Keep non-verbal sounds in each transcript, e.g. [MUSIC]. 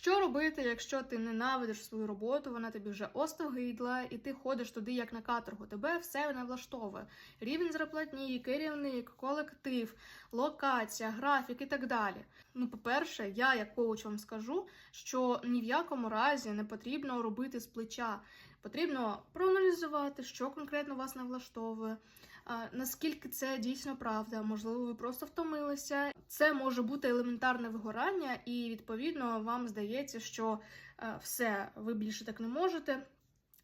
Що робити, якщо ти ненавидиш свою роботу, вона тобі вже остогидла, і ти ходиш туди як на каторгу, тебе все не влаштовує. Рівень зарплатні, керівник, колектив, локація, графік і так далі. Ну, по-перше, я як коуч вам скажу, що ні в якому разі не потрібно робити з плеча. Потрібно проаналізувати, що конкретно вас не влаштовує, наскільки це дійсно правда. Можливо, ви просто втомилися. Це може бути елементарне вигорання, і відповідно вам здається, що все, ви більше так не можете.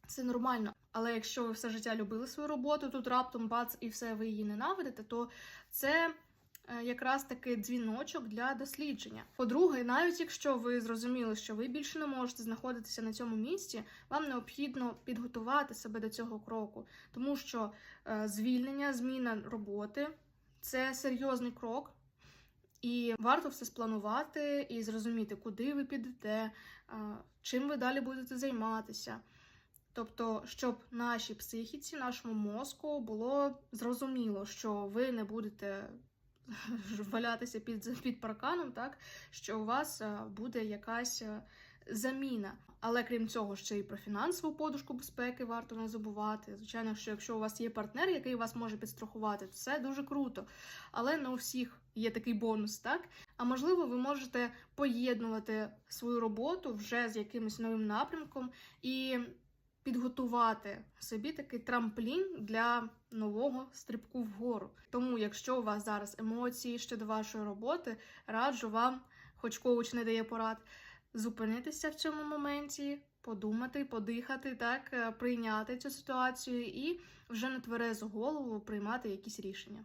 Це нормально. Але якщо ви все життя любили свою роботу, тут раптом бац і все ви її ненавидите, то це якраз таки дзвіночок для дослідження. По-друге, навіть якщо ви зрозуміли, що ви більше не можете знаходитися на цьому місці, вам необхідно підготувати себе до цього кроку, тому що е, звільнення, зміна роботи це серйозний крок. І варто все спланувати і зрозуміти, куди ви підете, чим ви далі будете займатися. Тобто, щоб нашій психіці, нашому мозку було зрозуміло, що ви не будете [LAUGHS] валятися під, під парканом, так що у вас е, буде якась е, заміна. Але крім цього, ще й про фінансову подушку безпеки варто не забувати. Звичайно, що якщо у вас є партнер, який вас може підстрахувати, то це дуже круто. Але не у всіх є такий бонус, так? А можливо, ви можете поєднувати свою роботу вже з якимось новим напрямком і підготувати собі такий трамплін для нового стрибку вгору. Тому, якщо у вас зараз емоції щодо вашої роботи, раджу вам, хоч коуч не дає порад, зупинитися в цьому моменті, подумати, подихати, так, е, прийняти цю ситуацію і вже на тверезу голову приймати якісь рішення.